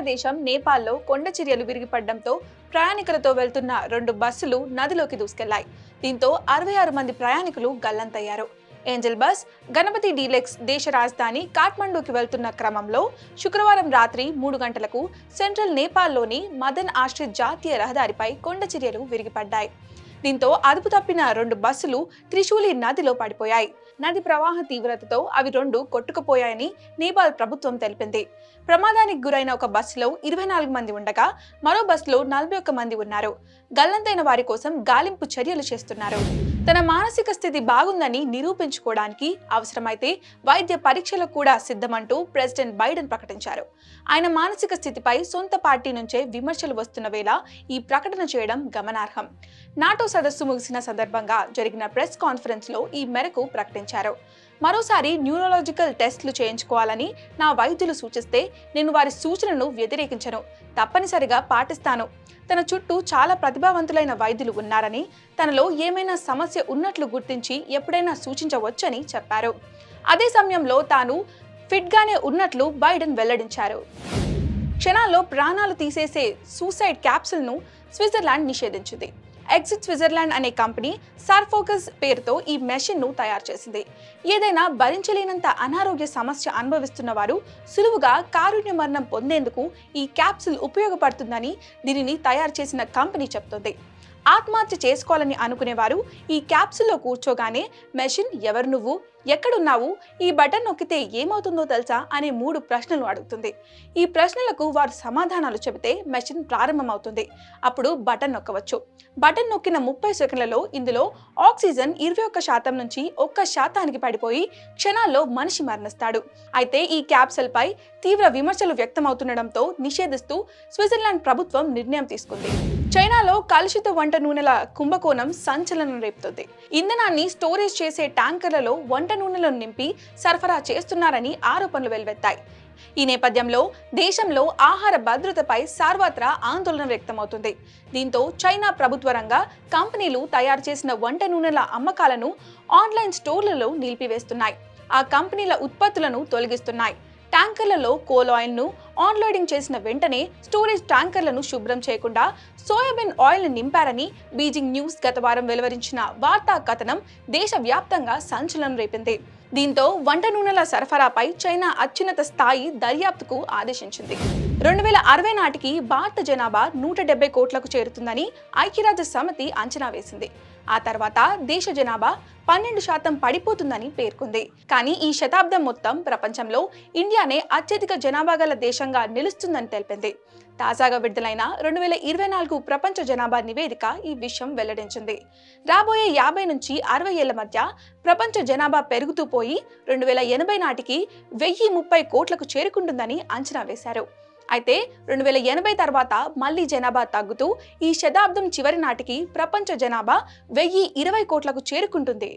బంగ్లాదేశం నేపాల్లో కొండ చర్యలు విరిగిపడడంతో ప్రయాణికులతో వెళ్తున్న రెండు బస్సులు నదిలోకి దూసుకెళ్ళాయి. దీంతో అరవై ఆరు మంది ప్రయాణికులు గల్లంతయ్యారు. ఏంజల్ బస్ గణపతి డీలెక్స్ దేశ రాజధాని కాఠ్మండూకి వెళ్తున్న క్రమంలో శుక్రవారం రాత్రి మూడు గంటలకు సెంట్రల్ నేపాల్లోని మదన్ ఆశ్రిత్ జాతీయ రహదారిపై కొండ చర్యలు విరిగిపడ్డాయి. దీంతో అదుపు తప్పిన రెండు బస్సులు త్రిశూలి నదిలో పడిపోయాయి. నది ప్రవాహ తీవ్రతతో అవి రెండు కొట్టుకుపోయాయని నేపాల్ ప్రభుత్వం తెలిపింది. ప్రమాదానికి గురైన ఒక బస్సులో ఇరవై నాలుగు మంది ఉండగా మరో బస్సులో నలభై ఒక్క మంది ఉన్నారు. గల్లంతైన వారి కోసం గాలింపు చర్యలు చేస్తున్నారు. తన మానసిక స్థితి బాగుందని నిరూపించుకోవడానికి అవసరమైతే వైద్య పరీక్షలకు కూడా సిద్ధమంటూ ప్రెసిడెంట్ బైడెన్ ప్రకటించారు. ఆయన మానసిక స్థితిపై సొంత పార్టీ నుంచే విమర్శలు వస్తున్న వేళ ఈ ప్రకటన చేయడం గమనార్హం. నాటో సదస్సు ముగిసిన సందర్భంగా జరిగిన ప్రెస్ కాన్ఫరెన్స్లో ఈ మేరకు ప్రకటించారు. మరోసారి న్యూరలాజికల్ టెస్ట్లు చేయించుకోవాలని నా వైద్యులు సూచిస్తే నేను వారి సూచనను వ్యతిరేకించను. తప్పనిసరిగా పాటిస్తాను. తన చుట్టూ చాలా ప్రతిభావంతులైన వైద్యులు ఉన్నారని తనలో ఏమైనా సమస్య ఉన్నట్లు గుర్తించి ఎప్పుడైనా సూచించవచ్చని చెప్పారు. అదే సమయంలో తాను ఫిట్గానే ఉన్నట్లు బైడెన్ వెల్లడించారు. క్షణాల్లో ప్రాణాలు తీసేసే సూసైడ్ క్యాప్సుల్ను స్విట్జర్లాండ్ నిషేధించింది. ఎగ్జిట్ స్విట్జర్లాండ్ అనే కంపెనీ సర్ఫోకస్ పేరుతో ఈ మెషిన్ను తయారు చేసింది. ఏదైనా భరించలేనంత అనారోగ్య సమస్య అనుభవిస్తున్న వారు సులువుగా కారుణ్య మరణం పొందేందుకు ఈ క్యాప్సుల్ ఉపయోగపడుతుందని దీనిని తయారు చేసిన కంపెనీ చెప్తోంది. ఆత్మహత్య చేసుకోవాలని అనుకునేవారు. ఈ క్యాప్సుల్లో కూర్చోగానే మెషిన్ ఎవరు నువ్వు? ఎక్కడున్నావు? ఈ బటన్ నొక్కితే ఏమవుతుందో తెలుసా? అనే మూడు ప్రశ్నలు అడుగుతుంది. ఈ ప్రశ్నలకు వారు సమాధానాలు చెబితే మెషిన్ ప్రారంభమవుతుంది. అప్పుడు బటన్ నొక్కవచ్చు. బటన్ నొక్కిన ముప్పై సెకండ్లలో ఇందులో ఆక్సిజన్ ఇరవై ఒక్క శాతం నుంచి ఒక్క శాతానికి పడిపోయి క్షణాల్లో మనిషి మరణిస్తాడు. అయితే ఈ క్యాప్సల్పై తీవ్ర విమర్శలు వ్యక్తమవుతుండడంతో నిషేధిస్తూ స్విట్జర్లాండ్ ప్రభుత్వం నిర్ణయం తీసుకుంది. చైనాలో కలుషిత వంట నూనెల కుంభకోణం సంచలనం రేపుతుంది. ఇంధనాన్ని స్టోరేజ్ చేసే ట్యాంకర్లలో వంట నూనెలను నింపి సరఫరా చేస్తున్నారని ఆరోపణలు వెలువెత్తాయి. ఈ నేపథ్యంలో దేశంలో ఆహార భద్రతపై సర్వత్రా ఆందోళన వ్యక్తమవుతుంది. దీంతో చైనా ప్రభుత్వ రంగ కంపెనీలు తయారు చేసిన వంట నూనెల అమ్మకాలను ఆన్లైన్ స్టోర్లలో నిలిపివేస్తున్నాయి. ఆ కంపెనీల ఉత్పత్తులను తొలగిస్తున్నాయి. ట్యాంకర్లలో కోల్ ఆయిల్ను ఆన్లోడింగ్ చేసిన వెంటనే స్టోరేజ్ ట్యాంకర్లను శుభ్రం చేయకుండా సోయాబీన్ ఆయిల్ నింపారని బీజింగ్ న్యూస్ గత వారం వెలువరించిన వార్తా కథనం దేశవ్యాప్తంగా సంచలనం రేపింది. దీంతో వంట నూనెల సరఫరాపై చైనా అత్యున్నత స్థాయి దర్యాప్తుకు ఆదేశించింది. రెండు వేల అరవై నాటికి భారత జనాభా నూట డెబ్బై కోట్లకు చేరుతుందని ఐక్యరాజ్య సమితి అంచనా వేసింది. ఆ తర్వాత దేశ జనాభా పన్నెండు శాతం పడిపోతుందని పేర్కొంది. కానీ ఈ శతాబ్దం మొత్తం ప్రపంచంలో ఇండియానే అత్యధిక జనాభా గల దేశంగా నిలుస్తుందని తెలిపింది. తాజాగా విడుదలైన రెండు వేల ఇరవై నాలుగు ప్రపంచ జనాభా నివేదిక ఈ విషయం వెల్లడించింది. రాబోయే యాభై నుంచి అరవై ఏళ్ళ మధ్య ప్రపంచ జనాభా పెరుగుతూ పోయి రెండు వేల ఎనభై నాటికి వెయ్యి ముప్పై కోట్లకు చేరుకుంటుందని అంచనా వేశారు. అయితే రెండు వేల ఎనభై తర్వాత మళ్ళీ జనాభా తగ్గుతూ ఈ శతాబ్దం చివరి నాటికి ప్రపంచ జనాభా వెయ్యి ఇరవై కోట్లకు చేరుకుంటుంది.